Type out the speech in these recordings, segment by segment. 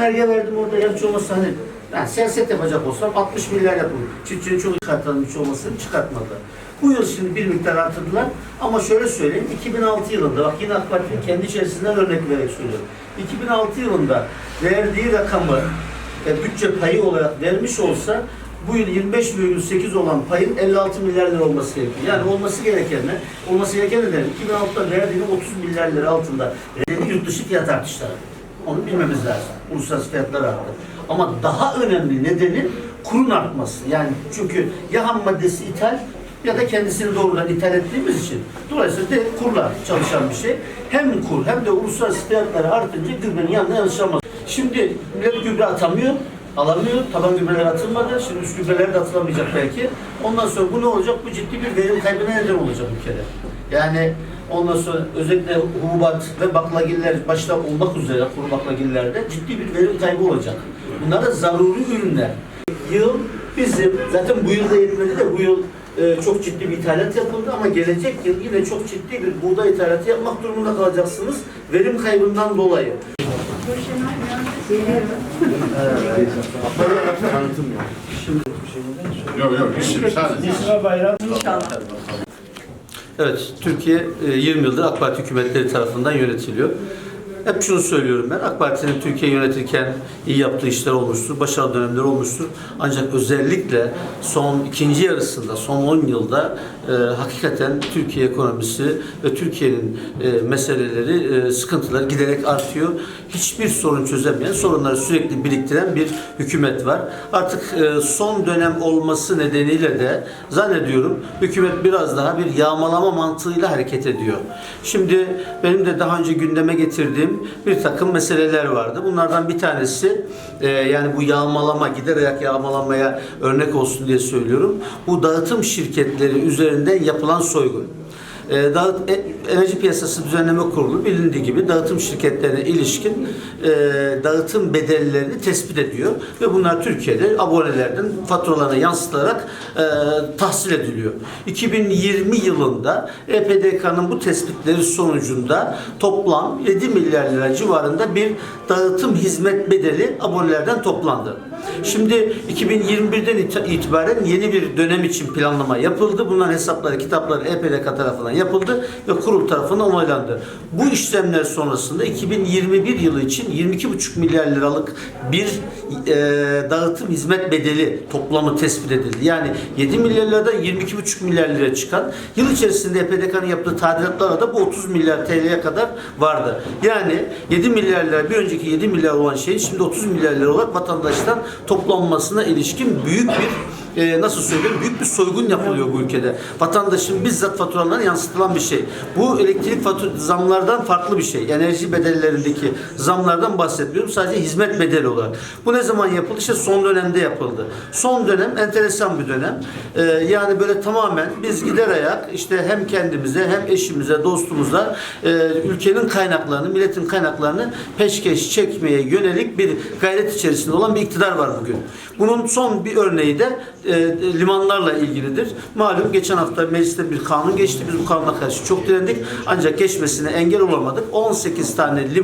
Nereye verdim orada ya hiç olmazsa hani yani siyaset yapacak olsam 60 milyar yapılır. Çiftçinin çok çıkartalım hiç olmasın çıkartmadı. Bu yıl şimdi bir miktar artırdılar ama şöyle söyleyeyim 2006 yılında bak yine AK Parti'nin kendi içerisinden örnek vererek söylüyorum. 2006 yılında verdiği rakamı e, bütçe payı olarak vermiş olsa bu yıl 25,8 olan payın 56 milyar lira olması gerekiyor. Yani olması gereken ne? Olması gereken ne derim? 2006'da verdiğini 30 milyar lira altında verdiği yurt dışı fiyat artışları. Onu bilmemiz lazım. Uluslararası fiyatlar arttı. Ama daha önemli nedeni kurun artması. Yani çünkü ya ham maddesi ithal ya da kendisini doğrudan ithal ettiğimiz için. Dolayısıyla de kurla çalışan bir şey. Hem kur hem de uluslararası fiyatları artınca gübrenin yanına yansıtamaz. Şimdi millet gübre atamıyor, alamıyor. Taban gübreler atılmadı. Şimdi üst gübreler de atılamayacak belki. Ondan sonra bu ne olacak? Bu ciddi bir verim kaybına neden olacak ülkede. Yani ondan sonra özellikle hububat ve baklagiller başta olmak üzere kuru baklagillerde ciddi bir verim kaybı olacak. Bunlar da zaruri ürünler. Yıl bizim zaten bu yıl da yetmedi de bu yıl e, çok ciddi bir ithalat yapıldı ama gelecek yıl yine çok ciddi bir buğday ithalatı yapmak durumunda kalacaksınız verim kaybından dolayı. Evet, Türkiye e, 20 yıldır AK Parti hükümetleri tarafından yönetiliyor. Hep şunu söylüyorum ben, AK Parti'nin Türkiye yönetirken iyi yaptığı işler olmuştur, başarılı dönemler olmuştur. Ancak özellikle son ikinci yarısında, son 10 yılda e, hakikaten Türkiye ekonomisi ve Türkiye'nin e, meseleleri, e, sıkıntıları giderek artıyor. Hiçbir sorun çözemeyen, sorunları sürekli biriktiren bir hükümet var. Artık e, son dönem olması nedeniyle de zannediyorum hükümet biraz daha bir yağmalama mantığıyla hareket ediyor. Şimdi benim de daha önce gündeme getirdiğim bir takım meseleler vardı. Bunlardan bir tanesi e, yani bu yağmalama, gider ayak yağmalamaya örnek olsun diye söylüyorum. Bu dağıtım şirketleri üzerinden yapılan soygun. E, dağıt, e, Enerji Piyasası Düzenleme Kurulu bilindiği gibi dağıtım şirketlerine ilişkin e, dağıtım bedellerini tespit ediyor ve bunlar Türkiye'de abonelerden faturalarına yansıtılarak e, tahsil ediliyor. 2020 yılında EPDK'nın bu tespitleri sonucunda toplam 7 milyar lira civarında bir dağıtım hizmet bedeli abonelerden toplandı. Şimdi 2021'den ita- itibaren yeni bir dönem için planlama yapıldı. Bunların hesapları, kitapları EPDK tarafından yapıldı ve kurul tarafından onaylandı. Bu işlemler sonrasında 2021 yılı için 22,5 milyar liralık bir e, dağıtım hizmet bedeli toplamı tespit edildi. Yani 7 milyar liradan 22,5 milyar lira çıkan yıl içerisinde EPDK'nın yaptığı tadilatlarla da bu 30 milyar TL'ye kadar vardı. Yani 7 milyar lira bir önceki 7 milyar olan şeyin şimdi 30 milyar lira olarak vatandaştan toplanmasına ilişkin büyük bir e, nasıl söyleyeyim büyük bir soygun yapılıyor bu ülkede. Vatandaşın bizzat faturalarına yansıtılan bir şey. Bu elektrik fatura zamlardan farklı bir şey. Enerji bedellerindeki zamlardan bahsetmiyorum. Sadece hizmet bedeli olarak. Bu ne zaman yapıldı? İşte son dönemde yapıldı. Son dönem enteresan bir dönem. E, yani böyle tamamen biz gider ayak işte hem kendimize hem eşimize, dostumuza e, ülkenin kaynaklarını, milletin kaynaklarını peşkeş çekmeye yönelik bir gayret içerisinde olan bir iktidar var bugün. Bunun son bir örneği de e, limanlarla ilgilidir. Malum geçen hafta mecliste bir kanun geçti. Biz bu kanuna karşı çok direndik. Ancak geçmesine engel olamadık. 18 tane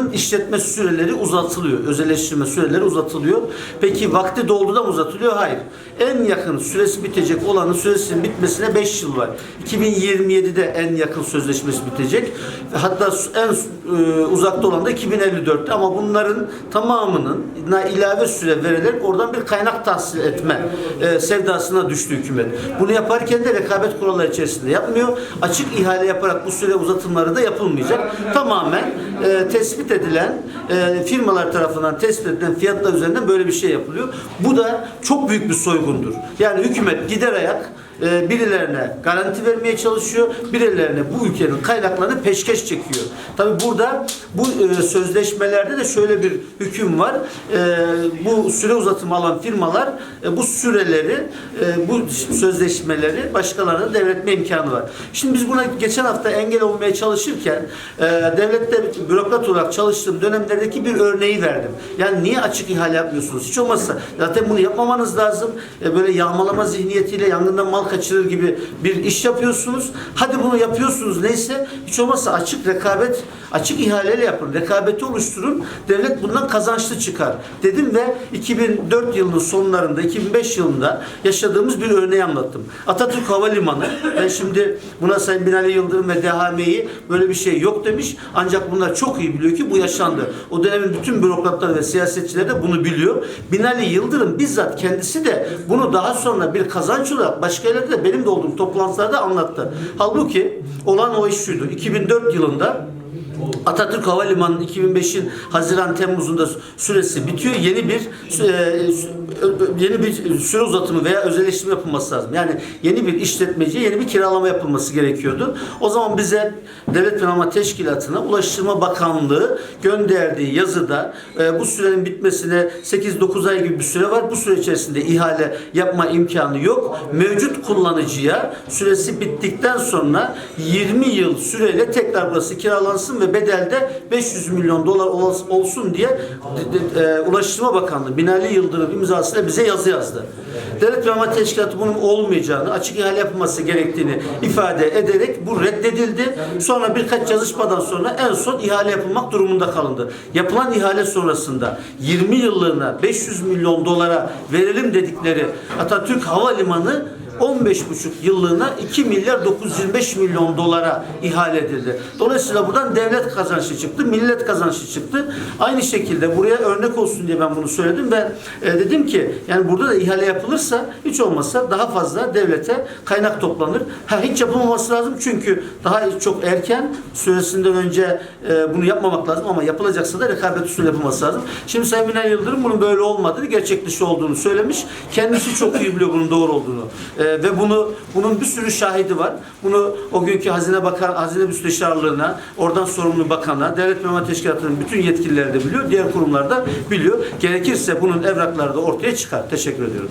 limanın işletme süreleri uzatılıyor. Özelleştirme süreleri uzatılıyor. Peki vakti doldu da mı uzatılıyor? Hayır. En yakın süresi bitecek olanın süresinin bitmesine 5 yıl var. 2027'de en yakın sözleşmesi bitecek. Hatta en uzakta olan da 2054'te ama bunların tamamının ilave süre verilerek oradan bir kaynak tahsil etme sevdasına düştü hükümet. Bunu yaparken de rekabet kuralları içerisinde yapmıyor. Açık ihale yaparak bu süre uzatımları da yapılmayacak. Tamamen e, tespit edilen e, firmalar tarafından tespit edilen fiyatlar üzerinden böyle bir şey yapılıyor. Bu da çok büyük bir soygundur. Yani hükümet gider ayak e, birilerine garanti vermeye çalışıyor, birilerine bu ülkenin kaynaklarını peşkeş çekiyor. Tabi burada bu e, sözleşmelerde de şöyle bir hüküm var. E, bu süre uzatımı alan firmalar e, bu süreleri, e, bu sözleşmeleri başkalarına devretme imkanı var. Şimdi biz buna geçen hafta engel olmaya çalışırken devlette bürokrat olarak çalıştığım dönemlerdeki bir örneği verdim. Yani niye açık ihale yapmıyorsunuz? Hiç olmazsa zaten bunu yapmamanız lazım. Böyle yağmalama zihniyetiyle yangından mal kaçırır gibi bir iş yapıyorsunuz. Hadi bunu yapıyorsunuz neyse hiç olmazsa açık rekabet, açık ihaleyle yapın. Rekabeti oluşturun. Devlet bundan kazançlı çıkar. Dedim ve 2004 yılının sonlarında, 2005 yılında yaşadığımız bir örneği anlattım. Atatürk Havalimanı, ben şimdi buna Sayın Binali Yıldırım ve DHM'yi böyle bir şey yok demiş. Ancak bunlar çok iyi biliyor ki bu yaşandı. O dönemin bütün bürokratları ve siyasetçileri de bunu biliyor. Binali Yıldırım bizzat kendisi de bunu daha sonra bir kazanç olarak başka yerlerde de benim de olduğum toplantılarda anlattı. Halbuki olan o iş şuydu. 2004 yılında Atatürk Havalimanı'nın 2005'in Haziran Temmuz'unda süresi bitiyor. Yeni bir e, yeni bir süre uzatımı veya özelleştirme yapılması lazım. Yani yeni bir işletmeciye yeni bir kiralama yapılması gerekiyordu. O zaman bize Devlet Planlama Teşkilatı'na Ulaştırma Bakanlığı gönderdiği yazıda e, bu sürenin bitmesine 8-9 ay gibi bir süre var. Bu süre içerisinde ihale yapma imkanı yok. Mevcut kullanıcıya süresi bittikten sonra 20 yıl süreyle tekrar burası kiralansın ve bedelde 500 milyon dolar olsun diye e, Ulaştırma Bakanlığı Binali Yıldırım imzasıyla bize yazı yazdı. Devlet Planlama Teşkilatı bunun olmayacağını, açık ihale yapılması gerektiğini ifade ederek bu reddedildi. Sonra birkaç yazışmadan sonra en son ihale yapılmak durumunda kalındı. Yapılan ihale sonrasında 20 yıllığına 500 milyon dolara verelim dedikleri Atatürk Havalimanı 15,5 yıllığına 2 milyar 925 milyon dolara ihale edildi. Dolayısıyla buradan devlet kazançlı çıktı, millet kazançlı çıktı. Aynı şekilde buraya örnek olsun diye ben bunu söyledim ve e, dedim ki yani burada da ihale yapılırsa hiç olmazsa daha fazla devlete kaynak toplanır. Ha hiç yapılmaması lazım çünkü daha çok erken süresinden önce e, bunu yapmamak lazım ama yapılacaksa da rekabet usulü yapılması lazım. Şimdi Sayın Binali Yıldırım bunun böyle olmadığını, gerçek dışı olduğunu söylemiş. Kendisi çok iyi biliyor bunun doğru olduğunu. E, ve bunu bunun bir sürü şahidi var. Bunu o günkü Hazine Bakan, Hazine Müsteşarlığına, oradan sorumlu bakana, Devlet Memur Teşkilatı'nın bütün yetkilileri de biliyor, diğer kurumlar da biliyor. Gerekirse bunun evrakları da ortaya çıkar. Teşekkür ediyorum.